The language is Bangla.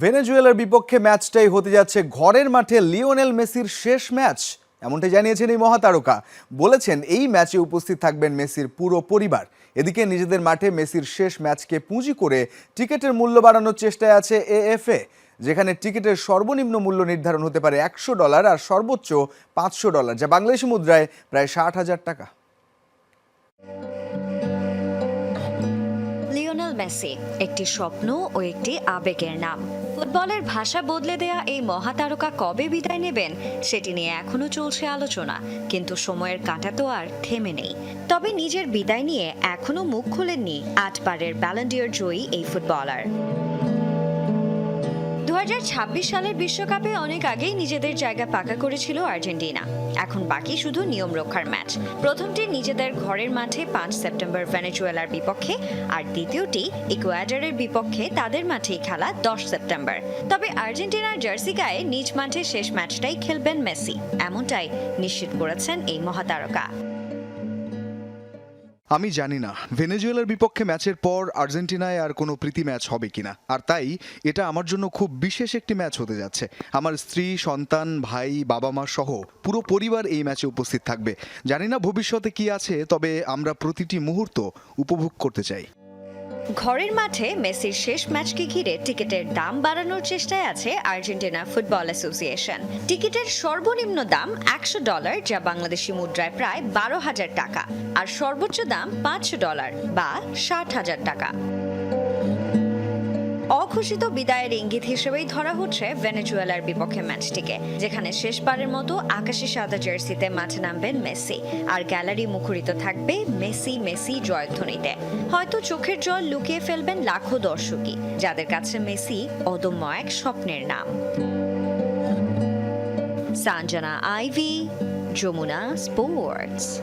ভেনেজুয়েলার বিপক্ষে ম্যাচটাই হতে যাচ্ছে ঘরের মাঠে লিওনেল মেসির শেষ ম্যাচ এমনটাই জানিয়েছেন এই মহাতারকা। বলেছেন, এই ম্যাচে উপস্থিত থাকবেন মেসির পুরো পরিবার। এদিকে নিজেদের মাঠে মেসির শেষ ম্যাচকে পুঁজি করে টিকিটের মূল্য বাড়ানোর চেষ্টায় আছে এএফএ, যেখানে টিকিটের সর্বনিম্ন মূল্য নির্ধারণ হতে পারে একশো ডলার আর সর্বোচ্চ পাঁচশো ডলার, যা বাংলাদেশি মুদ্রায় প্রায় ষাট হাজার টাকা। মেসি, একটি স্বপ্ন ও একটি আবেগের নাম। ফুটবলের ভাষা বদলে দেয়া এই মহাতারকা কবে বিদায় নেবেন, সেটি নিয়ে এখনও চলছে আলোচনা, কিন্তু সময়ের কাঁটা তো আর থেমে নেই। তবে নিজের বিদায় নিয়ে এখনও মুখ খোলেননি আটবারের ব্যালেন্ডিয়ার জয়ী এই ফুটবলার। সালের বিশ্বকাপে অনেক আগেই নিজেদের জায়গা পাকা করেছিল আর্জেন্টিনা। এখন বাকি শুধু নিয়ম রক্ষার ম্যাচ। প্রথমটি নিজেদের ঘরের মাঠে পাঁচ সেপ্টেম্বর ভেনেজুয়েলার বিপক্ষে, আর দ্বিতীয়টি ইকুয়াডারের বিপক্ষে তাদের মাঠেই খেলা দশ সেপ্টেম্বর। তবে আর্জেন্টিনার জার্সি গায়ে নিজ মাঠে শেষ ম্যাচটাই খেলবেন মেসি। এমনটাই নিশ্চিত করেছেন এই মহাতারকা। আমি জানি না। ভেনেজুয়েলার বিপক্ষে ম্যাচের পর আর্জেন্টিনায় আর কোনো প্রীতি ম্যাচ হবে কিনা। আর তাই, এটা আমার জন্য খুব বিশেষ একটি ম্যাচ হতে যাচ্ছে। আমার স্ত্রী, সন্তান, ভাই বাবা মা সহ পুরো পরিবার এই ম্যাচে উপস্থিত থাকবে। জানি না ভবিষ্যতে কি আছে, তবে আমরা প্রতিটি মুহূর্ত উপভোগ করতে চাই। ঘরের মাঠে মেসির শেষ ম্যাচকে ঘিরে টিকিটের দাম বাড়ানোর চেষ্টায় আছে আর্জেন্টিনা ফুটবল অ্যাসোসিয়েশন। টিকিটের সর্বনিম্ন দাম একশো ডলার, যা বাংলাদেশি মুদ্রায় প্রায় বারো হাজার টাকা, আর সর্বোচ্চ দাম পাঁচশো ডলার বা ষাট হাজার টাকা। অঘোষিত বিদায়ের ইঙ্গিত হিসেবেই ধরা হচ্ছে ভেনেজুয়েলার বিপক্ষে ম্যাচটিকে, যেখানে শেষবারের মতো আকাশি সাদা জার্সিতে মাঠে নামবেন মেসি, আর গ্যালারি মুখরিত থাকবে মেসি মেসি জয়ধ্বনিতে। হয়তো চোখের জল লুকিয়ে ফেলবেন লাখো দর্শকই, যাদের কাছে মেসি অদম্য এক স্বপ্নের নাম। Sanjana Ivy, Jamuna sports.